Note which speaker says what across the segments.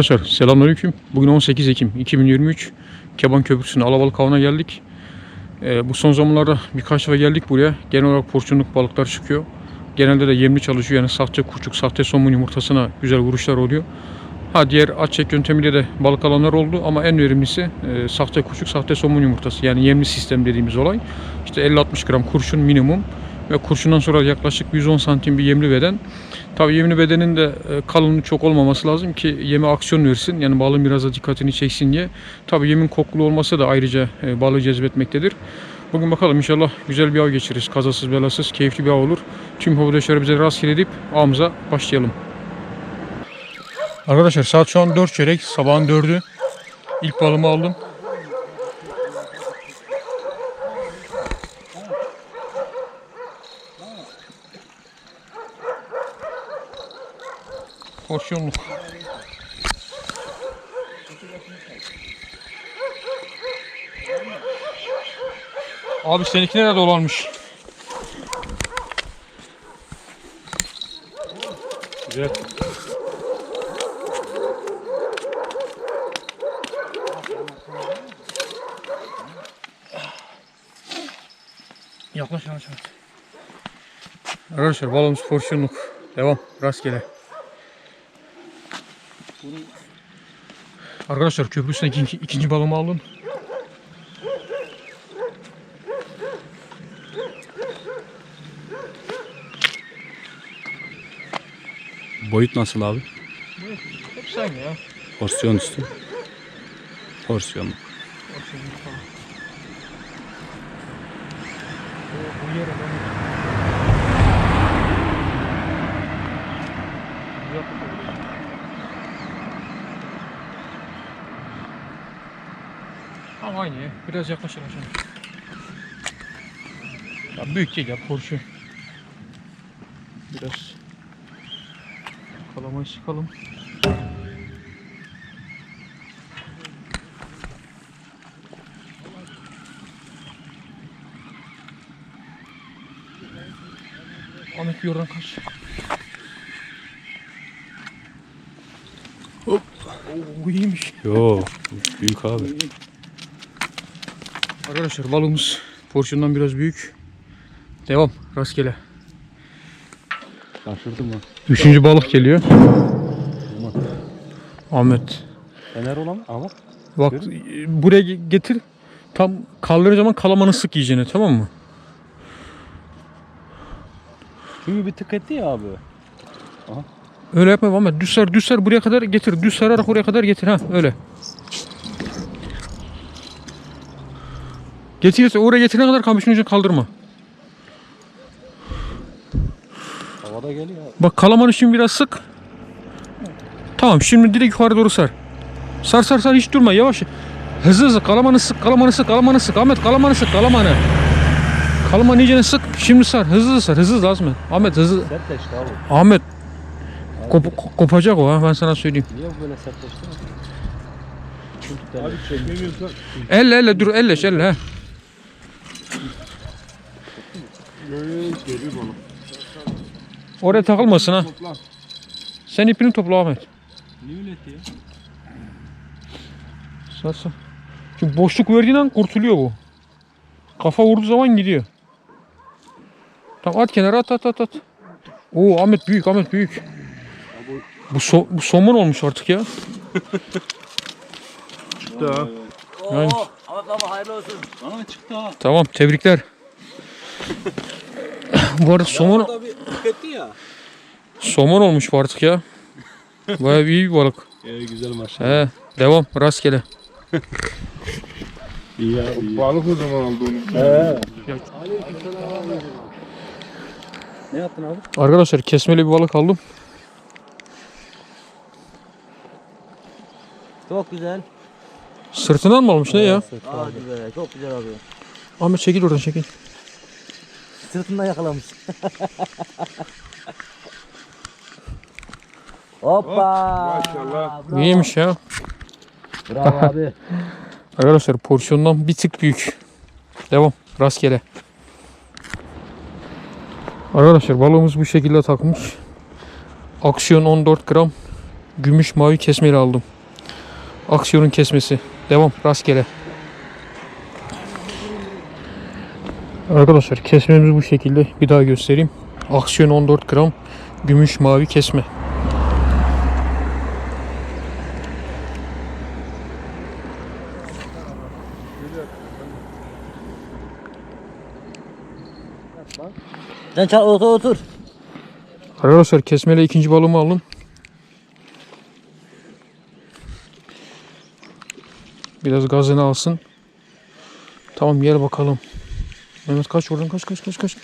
Speaker 1: Arkadaşlar selamünaleyküm. Bugün 18 Ekim 2023. Keban Köprüsü'ne Alabalık avına geldik. Ee, bu son zamanlarda birkaç defa geldik buraya. Genel olarak porsiyonluk balıklar çıkıyor. Genelde de yemli çalışıyor. Yani sahte kurçuk, sahte somun yumurtasına güzel vuruşlar oluyor. Ha diğer at çek yöntemiyle de balık alanlar oldu ama en verimlisi e, sahte kurçuk, sahte somun yumurtası. Yani yemli sistem dediğimiz olay. İşte 50-60 gram kurşun minimum ve kurşundan sonra yaklaşık 110 santim bir yemli beden. Tabii yemli bedenin de e, kalınlığı çok olmaması lazım ki yeme aksiyon versin. Yani balığın biraz da dikkatini çeksin diye. Tabii yemin kokulu olması da ayrıca e, balığı cezbetmektedir. Bugün bakalım inşallah güzel bir av geçiririz. Kazasız belasız keyifli bir av olur. Tüm hobileşleri bize rastgele edip avımıza başlayalım. Arkadaşlar saat şu an 4 çeyrek. Sabahın 4'ü. İlk balımı aldım. Porsiyonluk. Abi seninki nerede dolanmış? Güzel. Yaklaş yavaş. Arkadaşlar balımız porsiyonluk. Devam. Rastgele. Arkadaşlar köprüsüne ikinci, ikinci balımı aldım.
Speaker 2: Boyut nasıl abi?
Speaker 1: Hep aynı ya.
Speaker 2: Porsiyon üstü. Porsiyon.
Speaker 1: Porsiyonluk falan. O, bu yere ben... Yok, Ama aynı ya. Biraz yaklaşalım şimdi. Ya büyük değil ya Porsche. Biraz kalamayı sıkalım. Ahmet bir oradan kaç.
Speaker 2: Hop.
Speaker 1: Oo iyiymiş.
Speaker 2: Yo. Büyük abi.
Speaker 1: Arkadaşlar balığımız porsiyondan biraz büyük. Devam rastgele.
Speaker 2: Şaşırdım mı?
Speaker 1: Üçüncü balık geliyor. Ahmet.
Speaker 2: Fener olan ama.
Speaker 1: Bak e, buraya ge- getir. Tam kaldırır zaman kalamanı sık iyicene tamam mı?
Speaker 2: Çünkü bir tık etti ya abi.
Speaker 1: Öyle yapma Ahmet. Düz sar düz sar buraya kadar getir. Düz sararak oraya kadar getir ha öyle. Getir oraya getirene kadar kamışın ucunu kaldırma.
Speaker 2: Havada geliyor.
Speaker 1: Bak kalamanı şimdi biraz sık. Tamam şimdi direkt yukarı doğru sar. Sar sar sar hiç durma yavaş. Hızlı hızlı kalamanı sık kalamanı sık kalamanı sık. Ahmet kalamanı sık kalamanı. Kalamanı iyicene sık. Şimdi sar hızlı hızlı sar hızlı hızlı Ahmet. Ahmet hızlı.
Speaker 2: Sertleşti abi.
Speaker 1: Ahmet kop- ko- kopacak o ha ben sana söyleyeyim.
Speaker 2: Niye böyle sertleşti?
Speaker 3: Abi çekemiyorsan
Speaker 1: Elle elle dur elle elle ha.
Speaker 3: Böyle geliyor bana.
Speaker 1: Oraya takılmasın ha.
Speaker 3: Topla.
Speaker 1: Sen ipini topla Ahmet.
Speaker 2: Niye öyle etti ya?
Speaker 1: Sar sar. Çünkü boşluk verdiğin an kurtuluyor bu. Kafa vurduğu zaman gidiyor. Tamam at kenara at at at at. Oo Ahmet büyük Ahmet büyük. Bu, so, bu somun olmuş artık ya.
Speaker 3: Çıktı ha.
Speaker 1: Yani,
Speaker 4: Ahmet baba hayırlı olsun.
Speaker 2: Bana çıktı ha.
Speaker 1: tamam tebrikler. bu arada somon,
Speaker 4: Tabii tüketti ya.
Speaker 1: somon olmuş bu artık ya. Bayağı iyi bir balık.
Speaker 2: Ee, güzel maşallah.
Speaker 1: He, devam rastgele.
Speaker 2: İyi ya iyi.
Speaker 3: Balık o zaman aldı onu.
Speaker 2: Ne yaptın abi?
Speaker 1: Arkadaşlar kesmeli bir balık aldım.
Speaker 4: Çok güzel.
Speaker 1: Sırtından mı almış ne ya?
Speaker 4: Hadi be çok güzel abi.
Speaker 1: Ahmet çekil oradan çekil.
Speaker 4: Sırtından yakalamış. Hoppa.
Speaker 3: Maşallah.
Speaker 4: Bravo.
Speaker 1: İyiymiş ya.
Speaker 4: Bravo abi.
Speaker 1: Arkadaşlar porsiyondan bir tık büyük. Devam. Rastgele. Arkadaşlar balığımız bu şekilde takmış. Aksiyon 14 gram. gümüş mavi kesmeyle aldım. Aksiyonun kesmesi. Devam rastgele. Arkadaşlar kesmemiz bu şekilde. Bir daha göstereyim. Aksiyon 14 gram gümüş mavi kesme.
Speaker 4: Sen çal otur otur.
Speaker 1: Arkadaşlar kesmeyle ikinci balımı aldım. Biraz gazını alsın. Tamam gel bakalım. Mehmet kaç oradan kaç kaç kaç kaç.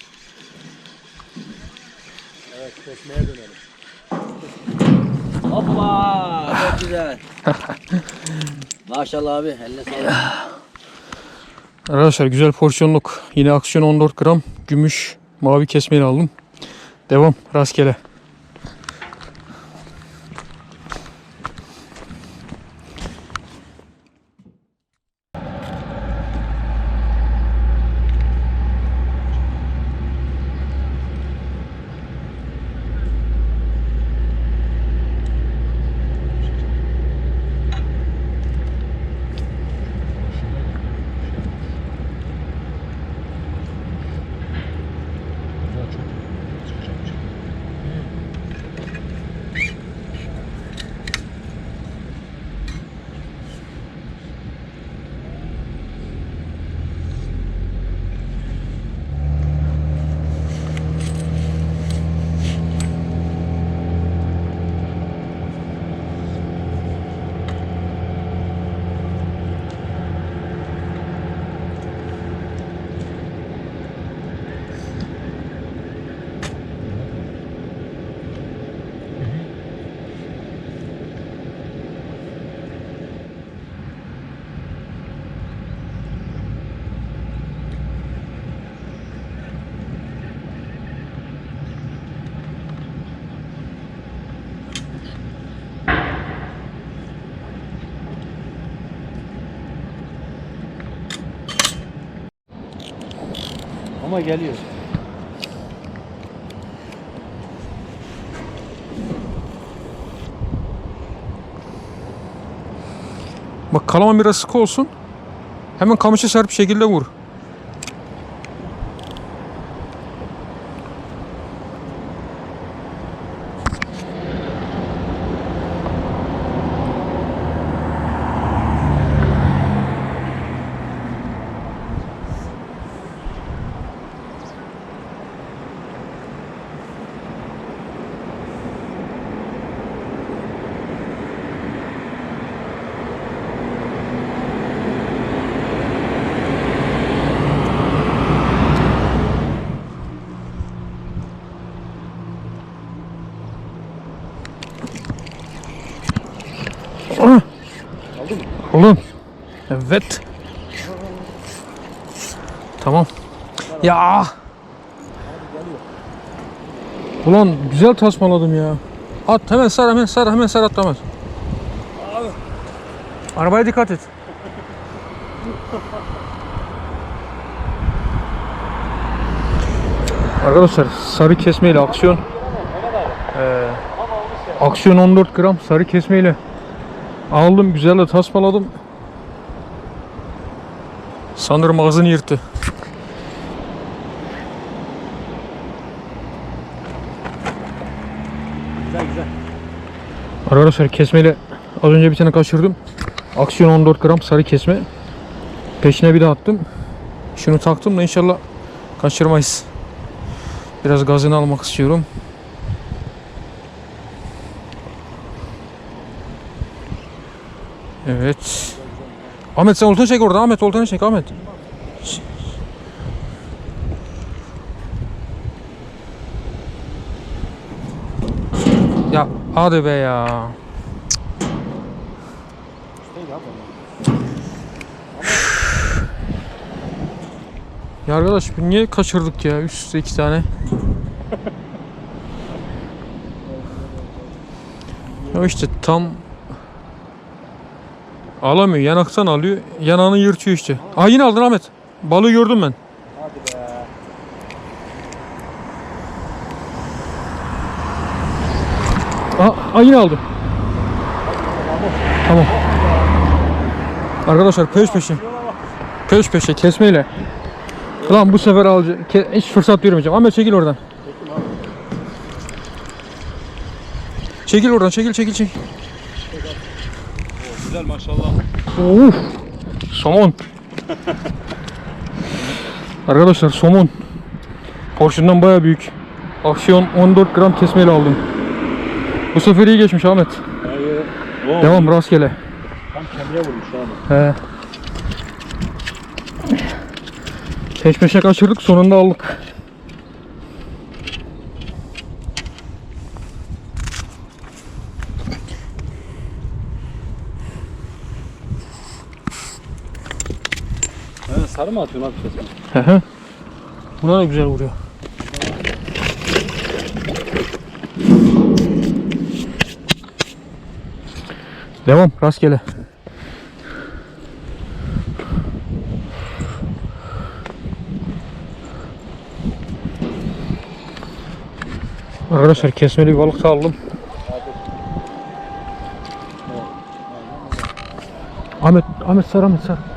Speaker 4: Hoppa çok güzel. Maşallah abi eline sağlık.
Speaker 1: Arkadaşlar güzel porsiyonluk. Yine aksiyon 14 gram gümüş mavi kesmeyle aldım. Devam rastgele.
Speaker 2: Ama geliyor.
Speaker 1: Bak kalaman biraz sıkı olsun. Hemen kamışı serp şekilde vur. Ah! Oğlum. Evet. Tamam. Ya. Ulan güzel tasmaladım ya. At hemen sar hemen sar hemen sar atlamaz. Arabaya dikkat et. Arkadaşlar sarı kesmeyle aksiyon. Ee, aksiyon 14 gram sarı kesmeyle aldım güzel de tasmaladım. Sanırım ağzını yırttı.
Speaker 2: Güzel güzel.
Speaker 1: Arkadaşlar kesmeyle az önce bir tane kaçırdım. Aksiyon 14 gram sarı kesme. Peşine bir de attım. Şunu taktım da inşallah kaçırmayız. Biraz gazını almak istiyorum. Evet. Ahmet sen oltanı çek orada. Ahmet oltanı çek Ahmet. Ya hadi be ya. Ya arkadaş niye kaçırdık ya üst üste iki tane? ya işte tam alamıyor yanaktan alıyor yanağını yırtıyor işte. Aa yine aldın Ahmet. Balığı gördüm ben.
Speaker 2: Hadi be.
Speaker 1: Aa, aa yine aldım. Tamam. Arkadaşlar peş peşe. Peş peşe kesmeyle. Ulan bu sefer alacağım. Hiç fırsat vermeyeceğim. Ahmet çekil oradan. Çekil oradan çekil çekil çekil.
Speaker 2: Güzel maşallah.
Speaker 1: Uf. Somon. Arkadaşlar somon. Porşundan baya büyük. Aksiyon 14 gram kesmeyle aldım. Bu sefer iyi geçmiş Ahmet.
Speaker 2: Hayır. Oo,
Speaker 1: Devam rastgele.
Speaker 2: Tam kemiğe vurmuş abi.
Speaker 1: He. Peş peşe kaçırdık sonunda aldık.
Speaker 2: Ha, sarı mı atıyorsun abi kesin?
Speaker 1: Hı hı. Buna da güzel vuruyor. Devam rastgele. Arkadaşlar kesmeli bir balık aldım. Ahmet, Ahmet sar, Ahmet sar.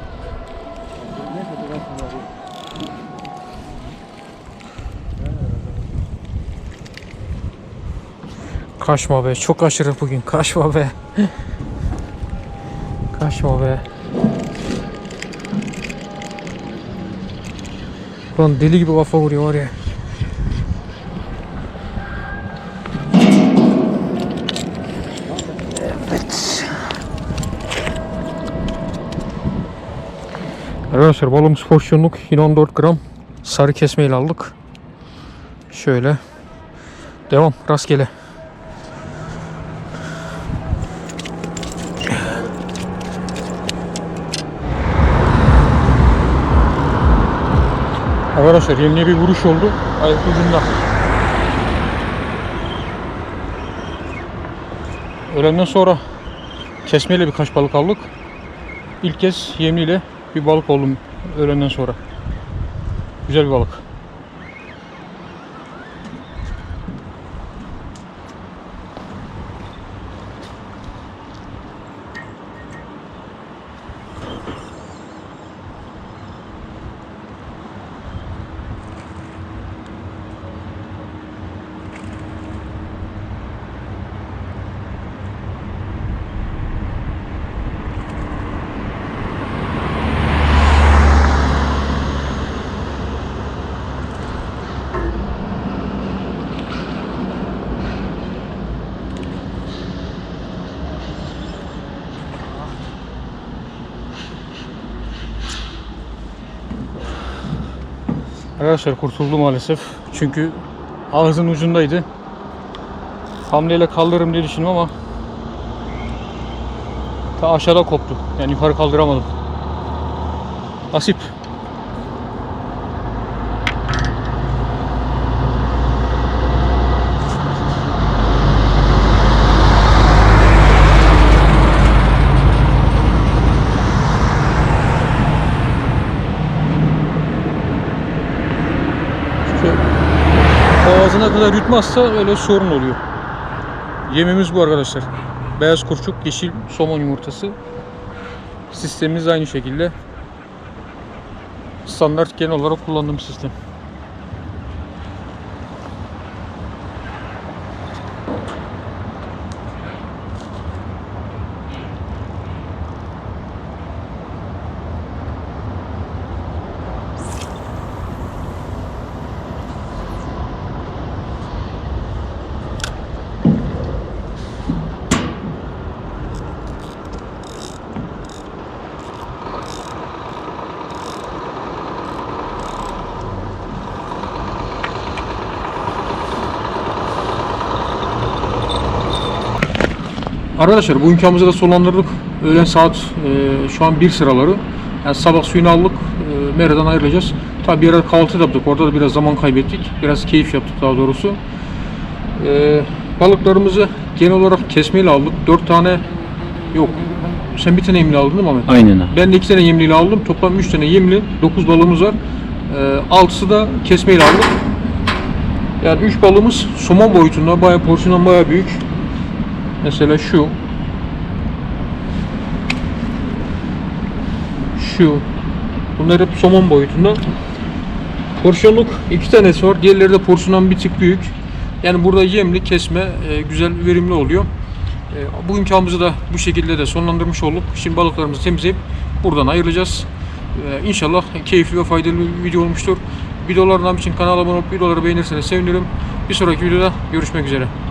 Speaker 1: Kaçma be, çok aşırı bugün. Kaçma be. Kaçma be. Lan deli gibi kafa vuruyor var ya. Arkadaşlar balığımız porsiyonluk yine 14 gram sarı kesmeyle aldık. Şöyle. Devam rastgele. Arkadaşlar yemliğe bir vuruş oldu. Ayak ucunda. Öğlenden sonra kesmeyle birkaç balık aldık. İlk kez yemliyle bir balık oldum öğlenden sonra. Güzel bir balık. Arkadaşlar kurtuldu maalesef. Çünkü ağzın ucundaydı. Hamleyle kaldırırım diye düşündüm ama ta aşağıda koptu. Yani yukarı kaldıramadım. Nasip. Çünkü boğazına kadar yutmazsa öyle sorun oluyor. Yemimiz bu arkadaşlar. Beyaz kurçuk, yeşil somon yumurtası. Sistemimiz aynı şekilde. Standart genel olarak kullandığım sistem. Arkadaşlar bu imkanımızı da sonlandırdık. Öğlen saat e, şu an 1 sıraları. Yani sabah suyunu aldık. E, Mera'dan ayrılacağız. Tabi bir ara kahvaltı da yaptık. Orada da biraz zaman kaybettik. Biraz keyif yaptık daha doğrusu. E, balıklarımızı genel olarak kesmeyle aldık. 4 tane yok. Sen bir tane yemli aldın değil mi Ahmet?
Speaker 2: Aynen.
Speaker 1: Ben de 2 tane yemliyle aldım. Toplam 3 tane yemli. 9 balığımız var. E, 6'sı da kesmeyle aldık. Yani 3 balığımız somon boyutunda. Bayağı porsiyondan bayağı büyük. Mesela şu. şu. Bunlar hep somon boyutunda. Porsiyonluk iki tanesi var. Diğerleri de porsiyondan bir tık büyük. Yani burada yemli, kesme e, güzel, verimli oluyor. E, bugünkü avımızı da bu şekilde de sonlandırmış olduk. Şimdi balıklarımızı temizleyip buradan ayrılacağız. E, inşallah keyifli ve faydalı bir video olmuştur. Videolardan için kanala abone olup videoları beğenirseniz sevinirim. Bir sonraki videoda görüşmek üzere.